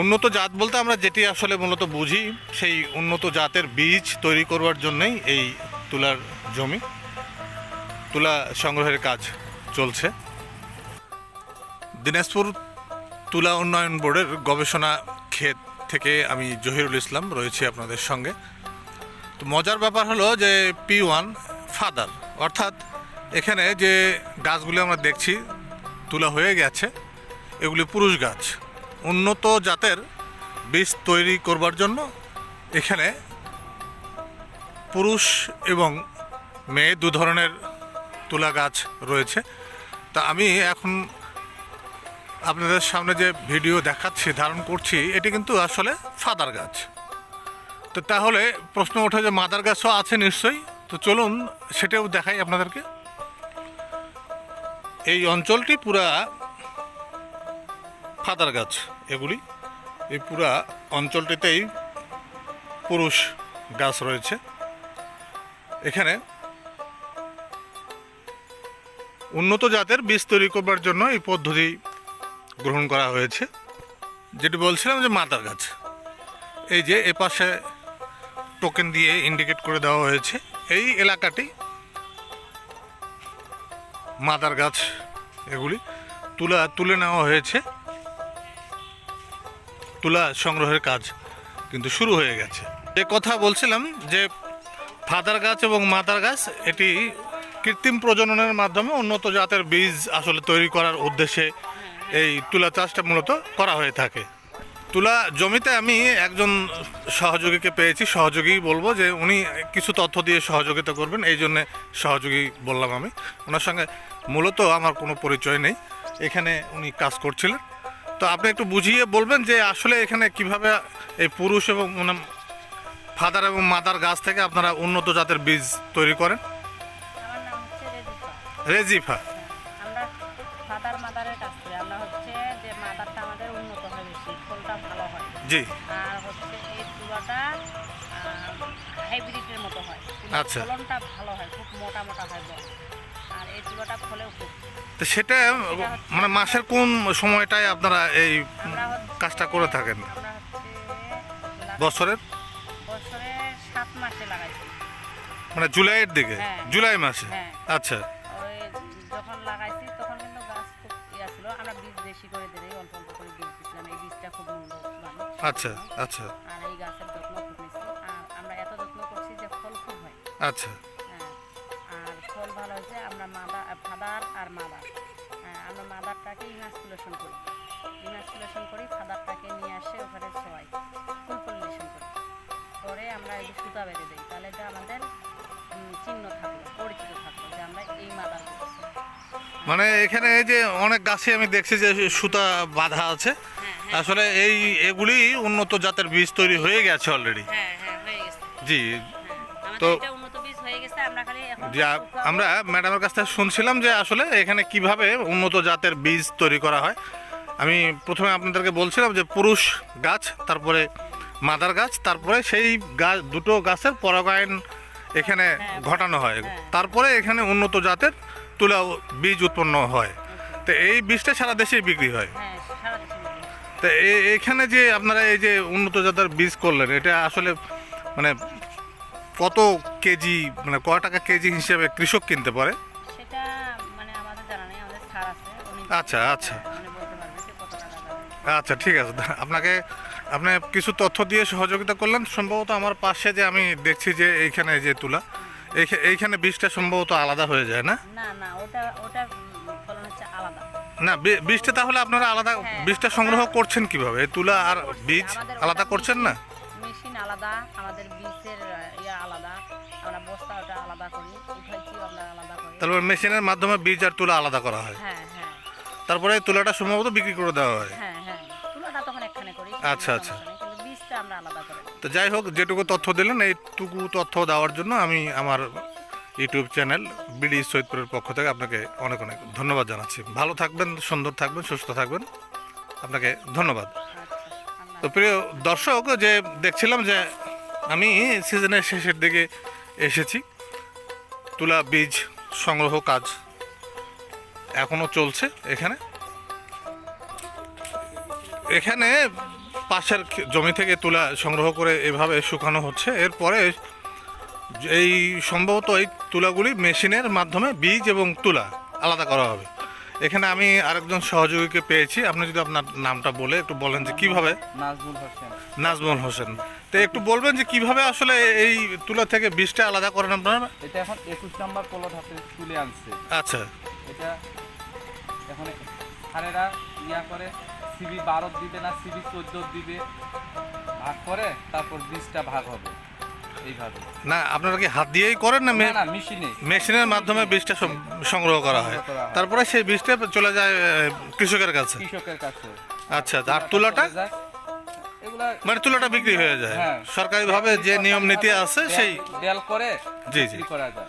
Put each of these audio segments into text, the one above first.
উন্নত জাত বলতে আমরা যেটি আসলে মূলত বুঝি, সেই উন্নত জাতের বীজ তৈরি করবার জন্যই এই তুলার জমি, তুলা সংগ্রহের কাজ চলছে। দিনাজপুর তুলা উন্নয়ন বোর্ডের গবেষণা ক্ষেত থেকে আমি জহিরুল ইসলাম রয়েছি আপনাদের সঙ্গে। তো মজার ব্যাপার হলো যে পি ওয়ান ফাদার, অর্থাৎ এখানে যে গাছগুলি আমরা দেখছি, তুলা হয়ে গেছে, এগুলি পুরুষ গাছ। উন্নত জাতের বীজ তৈরি করবার জন্য এখানে পুরুষ এবং মেয়ে দু ধরনের তুলা গাছ রয়েছে। তা আমি এখন আপনাদের সামনে যে ভিডিও দেখাচ্ছি, ধারণ করছি, এটি কিন্তু আসলে ফাদার গাছ। তো তাহলে প্রশ্ন ওঠে যে মাদার গাছও আছে নিশ্চয়ই? তো চলুন সেটাও দেখাই আপনাদেরকে। এই অঞ্চলটি পুরা ফাদার গাছ এগুলি। এই পুরা অঞ্চলটিতেই পুরুষ গাছ রয়েছে। এখানে উন্নত জাতের বীজ তৈরি করবার জন্য এই পদ্ধতি গ্রহণ করা হয়েছে। যেটি বলছিলাম যে মাদার গাছ। এই যে এপাশে টোকেন দিয়ে ইন্ডিকেট করে দেওয়া হয়েছে, এই এলাকাটি মাদার গাছ এগুলি তুলা তুলে নেওয়া হয়েছে। তুলা সংগ্রহের কাজ কিন্তু শুরু হয়ে গেছে। যে কথা বলছিলাম যে ফাদার গাছ এবং মাদার গাছ, এটি কৃত্রিম প্রজননের মাধ্যমে উন্নত জাতের বীজ আসলে তৈরি করার উদ্দেশ্যে এই তুলা চাষটা মূলত করা হয়ে থাকে। তুলা জমিতে আমি একজন সহযোগীকে পেয়েছি সহযোগী বলব যে উনি কিছু তথ্য দিয়ে সহযোগিতা করবেন, এই জন্যে সহযোগী বললাম আমি। ওনার সঙ্গে মূলত আমার কোনো পরিচয় নেই। এখানে উনি কাজ করছিলেন। তো আপনি একটু বুঝিয়ে বলবেন যে আসলে এখানে কীভাবে এই পুরুষ এবং ফাদার এবং মাদার গাছ থেকে আপনারা উন্নত জাতের বীজ তৈরি করেন? রেজিফা। রেজিফা। ফাদার মাদারের কাছ থেকে আমরা হচ্ছে যে মাদারটা আমাদের উন্নত হয় বেশি ফলটা ভালো হয়। জি। আর হচ্ছে এই তুলাটা হাইব্রিডের মতো হয়। আচ্ছা। ফলনটা ভালো হয় খুব মোটা মোটা হয় বল। আর এই খুব তো সেটা মানে মাসের কোন সময়টায় আপনারা এই কাজটা করে থাকেন? বছরের? বছরে সাত মাসে লাগাইছি। মানে জুলাইয়ের দিকে? হ্যাঁ। জুলাই মাসে? হ্যাঁ। আচ্ছা। যখন লাগাইছি তখন কিন্তু গাছ খুব ইয়া ছিল। আমরা বীজ বেশি করে দিই অল্প অল্প করে বীজ এই বীজটা খুব আচ্ছা আচ্ছা। আর এই গাছের যত্ন খুব আমরা এত যত্ন করছি যে ফল খুব হয়। আচ্ছা। মানে এখানে এই যে অনেক গাছে আমি দেখছি যে সুতা বাঁধা আছে। হ্যাঁ হ্যাঁ। আসলে এই এগুলি উন্নত জাতের বীজ তৈরি হয়ে গেছে অলরেডি হ্যাঁ জি। তো-। আমরা ম্যাডামের কাছ থেকে শুনছিলাম যে আসলে এখানে কীভাবে উন্নত জাতের বীজ তৈরি করা হয়। আমি প্রথমে আপনাদেরকে বলছিলাম যে পুরুষ গাছ তারপরে মাদার গাছ তারপরে সেই গাছ দুটো গাছের পরাগায়ন এখানে হ্যাঁ, ঘটানো হয় হ্যাঁ। তারপরে এখানে উন্নত জাতের তুলা বীজ উৎপন্ন হয় তো এই বীজটা সারা দেশেই বিক্রি হয় হ্যাঁ হয়। তো এখানে যে আপনারা এই যে উন্নত জাতের বীজ করলেন এটা আসলে মানে কত কেজি মানে কয় টাকা কেজি হিসেবে কৃষক কিনতে পারে মানে আচ্ছা, আচ্ছা। আচ্ছা ঠিক আছে। আপনাকে আপনি কিছু তথ্য দিয়ে সহযোগিতা করলেন। সম্ভবত আমার পাশে যে আমি দেখছি যে এইখানে যে তুলা এইখা- এইখানে বীজটা সম্ভবত আলাদা হয়ে যায় না? না বীজটা তাহলে আপনারা আলাদা হ্যাঁ, বীজটা সংগ্রহ করছেন কীভাবে? তুলা আর বীজ আলাদা করছেন না? মেশিন আলাদা আমাদের বীজের আলাদা। আমরা বস্তা ওটা আলাদা করি আমরা আলাদা করি। তারপর মেশিনের মাধ্যমে বীজ আর তুলা আলাদা করা হয়। হ্যাঁ হ্যাঁ। তারপরে এই তুলাটা সম্ভবত বিক্রি করে দেওয়া হয় আচ্ছা, আচ্ছা। সমস্যা নেই, কিন্তু বীজটা আমরা আলাদা করে তো যাই হোক যেটুকু তথ্য দিলেন এইটুকু তথ্য দেওয়ার জন্য আমি আমার ইউটিউব চ্যানেল বিডি সৈয়দপুরের পক্ষ থেকে আপনাকে অনেক অনেক ধন্যবাদ জানাচ্ছি। ভালো থাকবেন সুন্দর থাকবেন সুস্থ থাকবেন। আপনাকে ধন্যবাদ। আচ্ছা তো প্রিয় দর্শক যে দেখছিলাম যে আমি সিজনের শেষের দিকে এসেছি। তুলা বীজ সংগ্রহ কাজ এখনও চলছে এখানে। এখানে পাশের জমি থেকে তুলা সংগ্রহ করে এভাবে শুকানো হচ্ছে। এরপরে এই সম্ভবত এই তুলাগুলি মেশিনের মাধ্যমে বীজ এবং তুলা আলাদা করা হবে। এখানে আমি আরেকজন সহযোগীকে পেয়েছি। আপনি যদি আপনার নামটা বলে একটু বলেন যে কীভাবে? নাজমুল হোসেন। নাজমুল হোসেন। তো একটু বলবেন যে কীভাবে আসলে এই তুলা থেকে বীজটা আলাদা করেন আপনারা? এটা এখন একুশ নম্বর পলট হাতে তুলে আনছে। আচ্ছা। এটা এখন সারেরা ইয়া করে সিবি বারো দিবে না সিবি চোদ্দ দিবে। ভাগ করে তারপর বীজটা ভাগ হবে এইভাবে। না আপনারা কি হাত দিয়েই করেন না? না মেশিনে। মেশিনের মাধ্যমে বীজটা সংগ্রহ করা হয়। তারপরে সেই বীজটা চলে যায় কৃষকের কাছে। কৃষকের কাছে। আচ্ছা আর তুলাটা? মানে তুলাটা বিক্রি হয়ে যায়। হ্যাঁ। সরকারিভাবে যে নিয়ম নীতি আছে সেই বেল- করে জি, জি। করা যায়।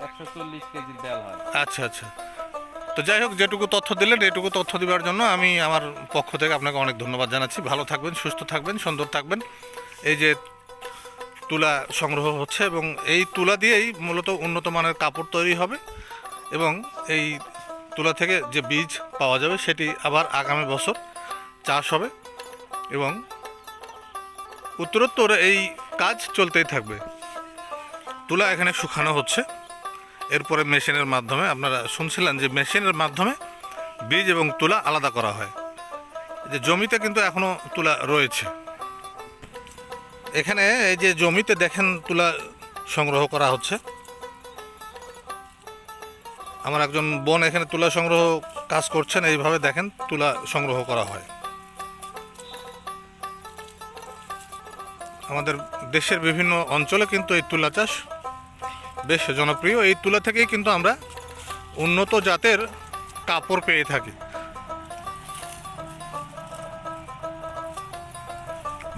একশো চল্লিশ কেজির বেল হয়। আচ্ছা আচ্ছা। তো যাই হোক, যেটুকু তথ্য দিলেন, এটুকু তথ্য দেওয়ার জন্য আমি আমার পক্ষ থেকে আপনাকে অনেক ধন্যবাদ জানাচ্ছি। ভালো থাকবেন, সুস্থ থাকবেন, সুন্দর থাকবেন। এই যে তুলা সংগ্রহ হচ্ছে এবং এই তুলা দিয়েই মূলত উন্নত মানের কাপড় তৈরি হবে এবং এই তুলা থেকে যে বীজ পাওয়া যাবে সেটি আবার আগামী বছর চাষ হবে এবং উত্তরোত্তর এই কাজ চলতেই থাকবে। তুলা এখানে শুকানো হচ্ছে। এরপরে মেশিনের মাধ্যমে আপনারা শুনছিলেন যে মেশিনের মাধ্যমে বীজ এবং তুলা আলাদা করা হয়। যে জমিতে কিন্তু এখনও তুলা রয়েছে। এখানে এই যে জমিতে দেখেন তুলা সংগ্রহ করা হচ্ছে। আমার একজন বোন এখানে তুলা সংগ্রহ কাজ করছেন, এইভাবে দেখেন তুলা সংগ্রহ করা হয়। আমাদের দেশের বিভিন্ন অঞ্চলে কিন্তু এই তুলা চাষ বেশ জনপ্রিয়। এই তুলা থেকেই কিন্তু আমরা উন্নত জাতের কাপড় পেয়ে থাকি।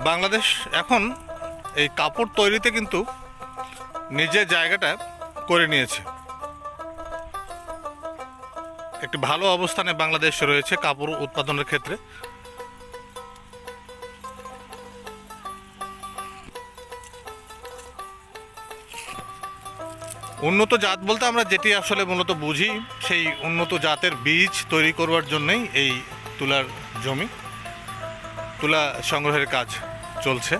বাংলাদেশ এখন এই কাপড় তৈরিতে কিন্তু নিজের জায়গাটা করে নিয়েছে। একটি ভালো অবস্থানে বাংলাদেশ রয়েছে কাপড় উৎপাদনের ক্ষেত্রে। উন্নত জাত বলতে আমরা যেটি আসলে মূলত বুঝি, সেই উন্নত জাতের বীজ তৈরি করবার জন্যই এই তুলার জমি, তুলা সংগ্রহের কাজ চলছে।